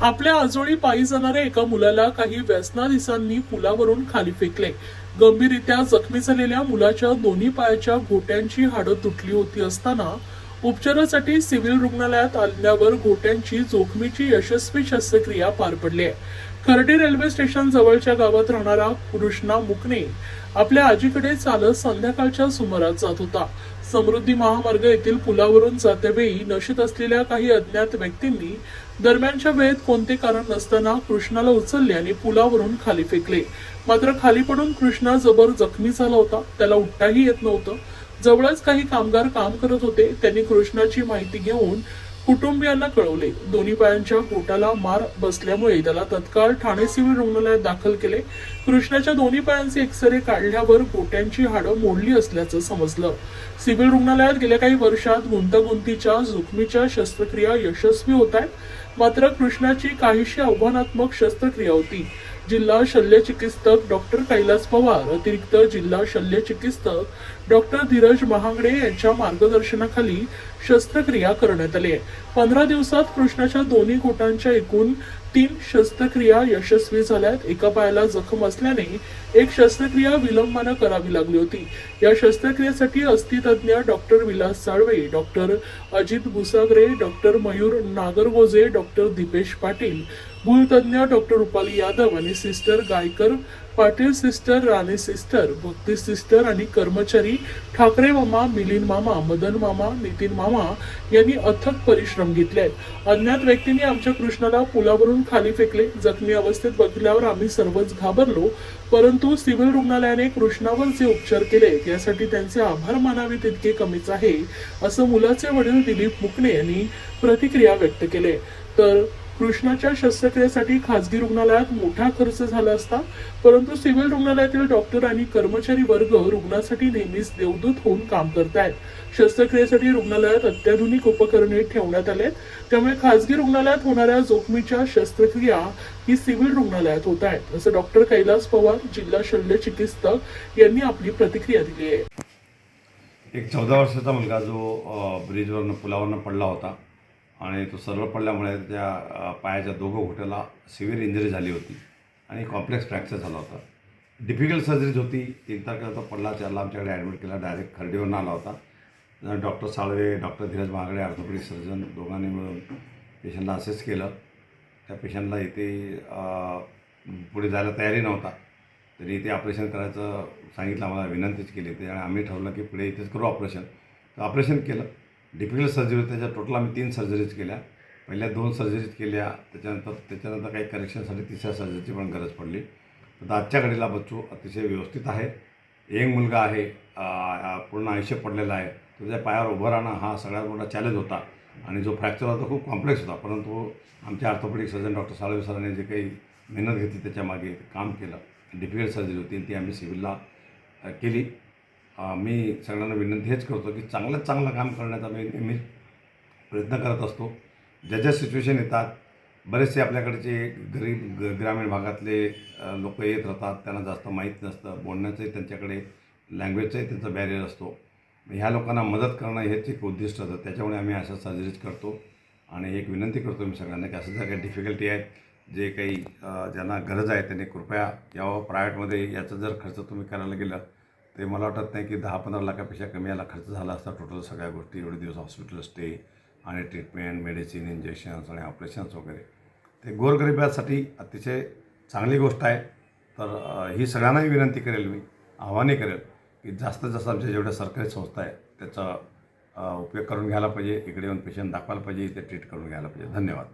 आपल्या आजोळी पायी जाणाऱ्या एका मुलाला काही व्यसनाधीसांनी पुलावरून खाली फेकले. गंभीररित्या जखमी झालेल्या मुलाच्या दोन्ही पायाच्या घोट्यांची हाडं तुटली होती असताना उपचारासाठी सिव्हिल रुग्णालयात आणल्यावर गोट्यांची जोखमीची यशस्वी शस्त्रक्रिया पार पडली आहे. खर्डी रेल्वे स्टेशन जवळच्या गावात राहणारा कृष्णा मुकणे आपल्या आजीकडे चालत संध्याकाळच्या सुमारास जात होता. समृद्धी महामार्ग येथील पुलावरून जातेवेळी नशेत असलेल्या काही अज्ञात व्यक्तींनी दरम्यानच्या वेळेत कोणते कारण नसताना कृष्णाला उचलले आणि पुलावरून खाली फेकले. मात्र खाली पडून कृष्णा जबर जखमी झाला होता. त्याला उठताही येत नव्हतं. जवळच काही कामगार काम करत होते त्यांनी कृष्णाची माहिती घेऊन कुटुंबियांना कळवले. दोन्ही पायांच्या पोटाला मार बसल्यामुळे त्याला तत्काळ ठाणे सिव्हिल रुग्णालयात दाखल केले. कृष्णाच्या दोन्ही पायांचे एक्सरे काढल्यावर पोट्यांची हाडं मोडली असल्याचं समजलं. सिव्हिल रुग्णालयात गेल्या काही वर्षात गुंतागुंतीच्या जोखमीच्या शस्त्रक्रिया यशस्वी होत आहेत. मात्र कृष्णाची काहीशी आव्हानात्मक शस्त्रक्रिया होती. जिल्हा शल्य चिकित्सक डॉक्टर कैलास पवार अतिरिक्त जिल्हा शल्य चिकित्सक डॉक्टर धीरज महांगडे यांच्या मार्गदर्शनाखाली शस्त्रक्रिया करण्यात आली पंधरा दिवसात कृष्णाच्या दोन्ही गोटांच्या एकूण तीन शस्त्रक्रिया यशस्वी झाल्यात. एका पायाला जखम असल्याने एक शस्त्रक्रिया विलंबानं करावी लागली होती. या शस्त्रक्रियेसाठी अस्थितज्ञ doctor Vilas Salve doctor Ajit Bhusagare doctor Mayur Nagargoje doctor Dipesh Patil भूलतज्ञ doctor Rupali Yadav आणि sister Gaykar Patil sister Rane sister Bhakti sister आणि कर्मचारी ठाकरे मामा मिलिंद मामा मदन मामा नितीन मामा यांनी अथक परिश्रम घेतले आहेत. अज्ञात व्यक्तीने आमच्या कृष्णाला पुलावरून खाली फेकले. जखमी अवस्थेत बघितल्यावर आम्ही सर्वच घाबरलो परंतु सिव्हिल रुग्णालयाने कृष्णावर जे उपचार केले यासाठी त्यांचे आभार मानावे तितके कमीच आहे असं मुलाचे वडील दिलीप मुकणे यांनी प्रतिक्रिया व्यक्त केले तर कृष्णाच्या शस्त्रक्रियेसाठी खासगी रुग्णालयात मोठा खर्च झाला असता परंतु सिव्हिल रुग्णालयातील डॉक्टर आणि कर्मचारी वर्ग रुग्णासाठी नेहमीच देवदूत होऊन काम करतायत. शस्त्रक्रियेसाठी रुग्णालयात अत्याधुनिक उपकरणे ठेवण्यात आले त्यामुळे खासगी रुग्णालयात होणाऱ्या जोखमीच्या शस्त्रक्रिया ही सिव्हिल रुग्णालयात होत आहेत असं डॉक्टर कैलास पवार जिल्हा शल्य चिकित्सक यांनी आपली प्रतिक्रिया दिली आहे. एक चौदा वर्षाचा मुलगा जो ब्रिजवरनं पुलावरनं पडला होता. आणि तो सरळ पडल्यामुळे त्या पायाच्या दोघं घोट्याला सिव्हिअर इंजरी झाली होती आणि कॉम्प्लेक्स फ्रॅक्चर झाला होता. डिफिकल्ट सर्जरीज होती. तीन तारखेला तो पडला. त्याला आमच्याकडे ॲडमिट केला. डायरेक्ट खर्डीवरून आला होता. डॉक्टर साळवे डॉक्टर धीरज महागडे ऑर्थोपेडिक सर्जन दोघांनी मिळून पेशंटला असेस केलं. त्या पेशंटला इथे पुढे जायला तयारी नव्हता. तरी इथे ऑपरेशन करायचं सांगितलं. आम्हाला विनंतीच केली होती. आणि आम्ही ठरवलं की पुढे इथेच करू ऑपरेशन. तर ऑपरेशन केलं. डिफिकल्ट सर्जरी होती त्याच्या टोटल आम्ही तीन सर्जरीज केल्या. पहिल्या दोन सर्जरीज केल्या त्याच्यानंतर त्याच्यानंतर काही करेक्शनसाठी तिसऱ्या सर्जरीची पण गरज पडली. तर आजच्या घडीला बच्चू अतिशय व्यवस्थित आहे. यंग मुलगा आहे पूर्ण आयुष्य पडलेला आहे. त्याच्या पायावर उभं राहणं हा सगळ्यात मोठा चॅलेंज होता. आणि जो फ्रॅक्चर होता खूप कॉम्प्लेक्स होता. परंतु आमचे ऑर्थोपेडिक सर्जन डॉक्टर साळवे सरांनी जे काही मेहनत घेतली त्याच्यामागे काम केलं. डिफिकल्ट सर्जरी होती ती आम्ही सिव्हिलला केली. मी सगळ्यांना विनंती हेच करतो की चांगलं चांगलं काम करण्याचा मी नेहमी प्रयत्न करत असतो. ज्या ज्या सिच्युएशन येतात बरेचसे आपल्याकडचे गरीब ग ग्रामीण भागातले लोक येत राहतात त्यांना जास्त माहीत नसतं बोलण्याचंही त्यांच्याकडे लँग्वेजचाही त्यांचा बॅरियर असतो. ह्या लोकांना मदत करणं हेच एक उद्दिष्ट होतं त्याच्यामुळे आम्ही अशा सजेस्ट करतो आणि एक विनंती करतो मी सगळ्यांना की असं ज्या काही डिफिकल्टी आहेत जे काही ज्यांना गरज आहे त्यांनी कृपया यावं. प्रायव्हेटमध्ये याचा जर खर्च तुम्ही करायला गेलं ते मला वाटत नाही की दहा पंधरा लाखापेक्षा कमी याला खर्च झाला असता टोटल सगळ्या गोष्टी एवढे दिवस हॉस्पिटल स्टे आणि ट्रीटमेंट मेडिसिन इंजेक्शन्स आणि ऑपरेशन्स वगैरे. ते गोरगरिबासाठी अतिशय चांगली गोष्ट आहे. तर ही सगळ्यांनाही विनंती करेल मी आव्हाने करेल की जास्तीत जास्त आमच्या जेवढ्या सरकारी संस्था आहेत त्याचा उपयोग करून घ्यायला पाहिजे इकडे येऊन पेशंट दाखवायला पाहिजे इथे ट्रीट करून घ्यायला पाहिजे. धन्यवाद.